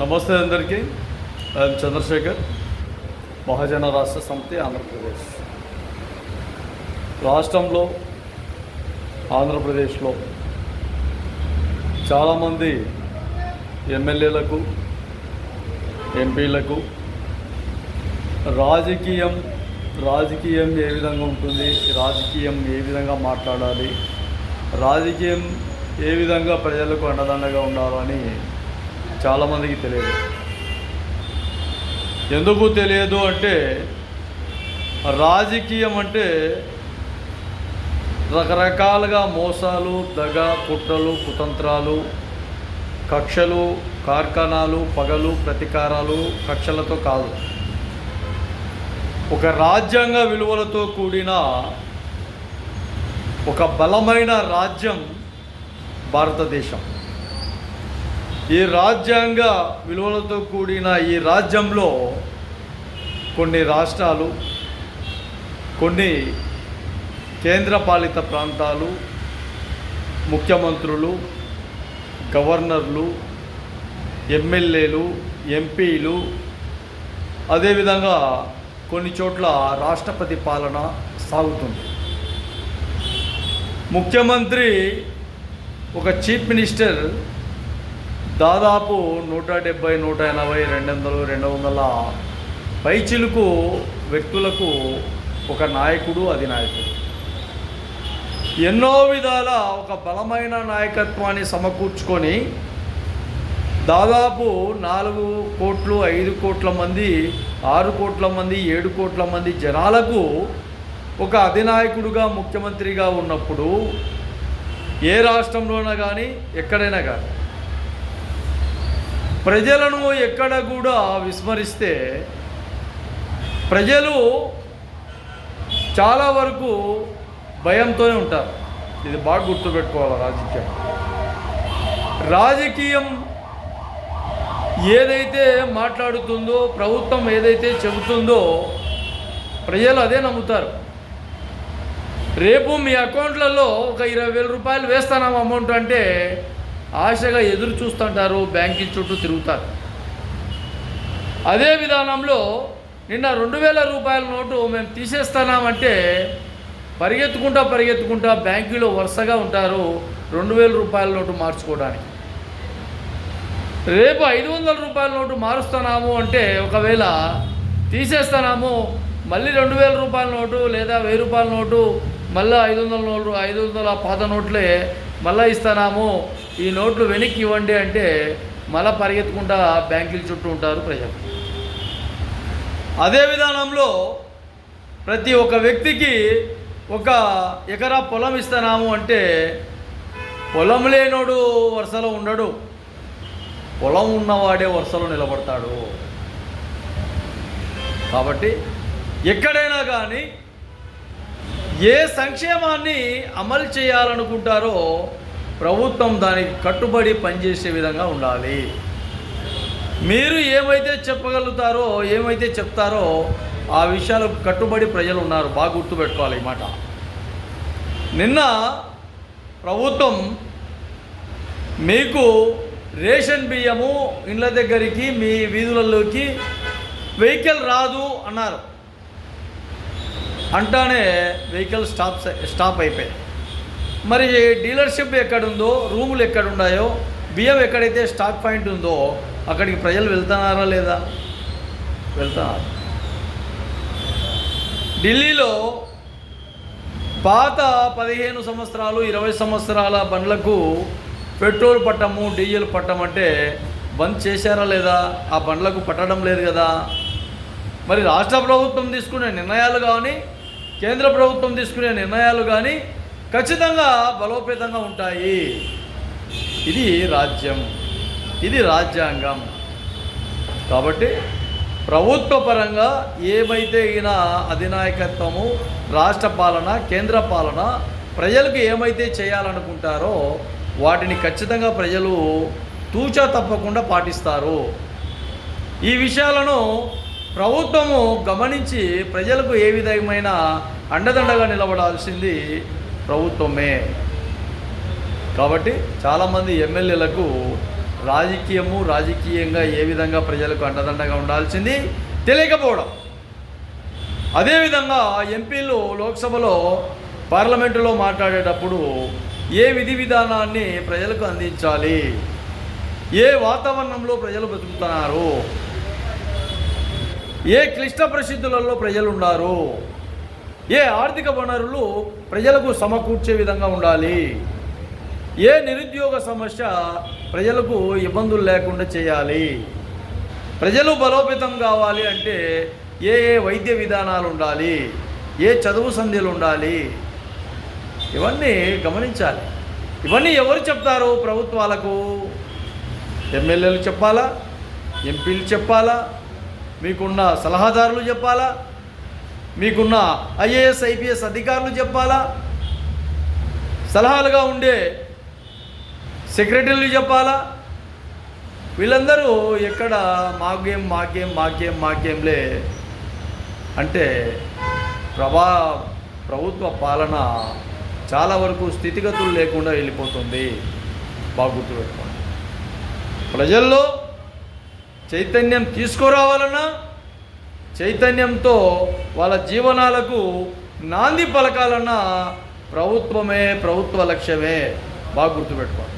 నమస్తే అందరికీ. ఐఎమ్ చంద్రశేఖర్ మహాజన రాష్ట్ర సమితి ఆంధ్రప్రదేశ్. రాష్ట్రంలో ఆంధ్రప్రదేశ్లో చాలామంది ఎమ్మెల్యేలకు ఎంపీలకు రాజకీయం రాజకీయం ఏ విధంగా ఉంటుంది రాజకీయం ఏ విధంగా మాట్లాడాలి రాజకీయం ఏ విధంగా ప్రజలకు అండదండగా ఉండాలని చాలామందికి తెలియదు. ఎందుకు తెలియదు అంటే రాజకీయం అంటే రకరకాలుగా మోసాలు దగ కుట్రలు కుతంత్రాలు కక్షలు కార్ఖానాలు పగలు ప్రతీకారాలు కక్షలతో కాదు. ఒక రాజ్యాంగ విలువలతో కూడిన ఒక బలమైన రాజ్యం భారతదేశం. ఈ రాజ్యాంగ విలువలతో కూడిన ఈ రాజ్యంలో కొన్ని రాష్ట్రాలు కొన్ని కేంద్రపాలిత ప్రాంతాలు ముఖ్యమంత్రులు గవర్నర్లు ఎమ్మెల్యేలు ఎంపీలు అదేవిధంగా కొన్ని చోట్ల రాష్ట్రపతి పాలన సాగుతుంది. ముఖ్యమంత్రి ఒక చీఫ్ మినిస్టర్ దాదాపు నూట డెబ్బై నూట ఎనభై రెండు వందలు రెండు వందల పైచిలుకు వ్యక్తులకు ఒక నాయకుడు అధినాయకుడు. ఎన్నో విధాల ఒక బలమైన నాయకత్వాన్ని సమకూర్చుకొని దాదాపు నాలుగు కోట్లు ఐదు కోట్ల మంది ఆరు కోట్ల మంది ఏడు కోట్ల మంది జనాలకు ఒక అధినాయకుడుగా ముఖ్యమంత్రిగా ఉన్నప్పుడు ఏ రాష్ట్రంలోనైనా కానీ ఎక్కడైనా కానీ ప్రజలను ఎక్కడ కూడా విస్మరిస్తే ప్రజలు చాలా వరకు భయంతోనే ఉంటారు. ఇది బాగా గుర్తుపెట్టుకోవాలి రాజకీయం. రాజకీయం ఏదైతే మాట్లాడుతుందో ప్రభుత్వం ఏదైతే చెబుతుందో ప్రజలు అదే నమ్ముతారు. రేపు మీ అకౌంట్లలో ఒక ఇరవై వేల రూపాయలు వేస్తాను అమౌంట్ అంటే ఆశగా ఎదురు చూస్తుంటారు బ్యాంకింగ్ చుట్టూ తిరుగుతారు. అదే విధానంలో నిన్న రెండు వేల రూపాయల నోటు మేము తీసేస్తున్నామంటే పరిగెత్తుకుంటా పరిగెత్తుకుంటా బ్యాంకులో వరుసగా ఉంటారు రెండు వేల రూపాయల నోటు మార్చుకోవడానికి. రేపు ఐదు వందల రూపాయల నోటు మారుస్తున్నాము అంటే ఒకవేళ తీసేస్తున్నాము మళ్ళీ రెండు వేల రూపాయల నోటు లేదా వెయ్యి రూపాయల నోటు మళ్ళీ ఐదు వందల నోటు ఐదు వందల పాత నోట్లే మళ్ళీ ఇస్తున్నాము. ఈ నోట్లు వెనక్కి ఇవ్వండి అంటే మల పరిగెత్తుకుంటా బ్యాంకుల చుట్టూ ఉంటారు ప్రజలు. అదే విధానంలో ప్రతి ఒక్క వ్యక్తికి ఒక ఎకరా పొలం ఇస్తున్నాము అంటే పొలం లేనోడు వరుసలో ఉండడు. పొలం ఉన్నవాడే వరుసలో నిలబడతాడు. కాబట్టి ఎక్కడైనా కానీ ఏ సంక్షేమాన్ని అమలు చేయాలనుకుంటారో ప్రభుత్వం దానికి కట్టుబడి పనిచేసే విధంగా ఉండాలి. మీరు ఏమైతే చెప్పగలుగుతారో ఏమైతే చెప్తారో ఆ విషయాలకు కట్టుబడి ప్రజలు ఉన్నారు. బాగా గుర్తుపెట్టుకోవాలి ఈ మాట. నిన్న ప్రభుత్వం మీకు రేషన్ బియ్యము ఇండ్ల దగ్గరికి మీ వీధులలోకి వెహికల్ రాదు అన్నారు. అంటానే వెహికల్ స్టాప్ స్టాప్ అయిపోయాయి మరి డీలర్షిప్ ఎక్కడుందో రూములు ఎక్కడున్నాయో బియ్యం ఎక్కడైతే స్టాక్ పాయింట్ ఉందో అక్కడికి ప్రజలు వెళ్తున్నారా లేదా? వెళ్తున్నారు. ఢిల్లీలో పాత పదిహేను సంవత్సరాలు ఇరవై సంవత్సరాల బండ్లకు పెట్రోల్ పట్టము డీజిల్ పట్టం అంటే బంద్ చేశారా లేదా? ఆ బండ్లకు పట్టడం లేదు కదా. మరి రాష్ట్ర ప్రభుత్వం తీసుకునే నిర్ణయాలు కానీ కేంద్ర ప్రభుత్వం తీసుకునే నిర్ణయాలు కానీ ఖచ్చితంగా బలోపేతంగా ఉంటాయి. ఇది రాజ్యం. ఇది రాజ్యాంగం. కాబట్టి ప్రభుత్వ పరంగా ఏమైతే ఈయన అధినాయకత్వము రాష్ట్ర పాలన కేంద్ర పాలన ప్రజలకు ఏమైతే చేయాలనుకుంటారో వాటిని ఖచ్చితంగా ప్రజలు తూచా తప్పకుండా పాటిస్తారు. ఈ విషయాలను ప్రభుత్వము గమనించి ప్రజలకు ఏ విధమైన అండదండగా నిలబడాల్సింది ప్రభుత్వమే. కాబట్టి చాలామంది ఎమ్మెల్యేలకు రాజకీయము రాజకీయంగా ఏ విధంగా ప్రజలకు అండదండగా ఉండాల్సింది తెలియకపోవడం. అదేవిధంగా ఎంపీలు లోక్సభలో పార్లమెంటులో మాట్లాడేటప్పుడు ఏ విధి విధానాన్ని ప్రజలకు అందించాలి? ఏ వాతావరణంలో ప్రజలు బతుకుతున్నారు? ఏ క్లిష్ట పరిస్థితులలో ప్రజలు ఉన్నారు ఏ ఆర్థిక వనరులు ప్రజలకు సమకూర్చే విధంగా ఉండాలి? ఏ నిరుద్యోగ సమస్య ప్రజలకు ఇబ్బందులు లేకుండా చేయాలి? ప్రజలు బలోపేతం కావాలి అంటే ఏ ఏ వైద్య విధానాలు ఉండాలి? ఏ చదువు సంధ్యలు ఉండాలి? ఇవన్నీ గమనించాలి. ఇవన్నీ ఎవరు చెప్తారు ప్రభుత్వాలకు? ఎమ్మెల్యేలు చెప్పాలా? ఎంపీలు చెప్పాలా? మీకున్న సలహాదారులు చెప్పాలా? మీకున్న ఐఏఎస్ ఐపీఎస్ అధికారులు చెప్పాలా? సలహాలుగా ఉండే సెక్రటరీలు చెప్పాలా? వీళ్ళందరూ ఎక్కడ మాకేం మాకేం మాకేం మాకేంలే అంటే ప్రభా ప్రభుత్వ పాలన చాలా వరకు స్థితిగతులు లేకుండా వెళ్ళిపోతుంది. బాగా గుర్తుపెట్టుకోండి. ప్రజల్లో చైతన్యం తీసుకురావాలన్నా చైతన్యంతో వాళ్ళ జీవనాలకు నాంది పలకాలన్నా ప్రభుత్వమే ప్రభుత్వ లక్ష్యమే. బాగా గుర్తుపెట్టుకోండి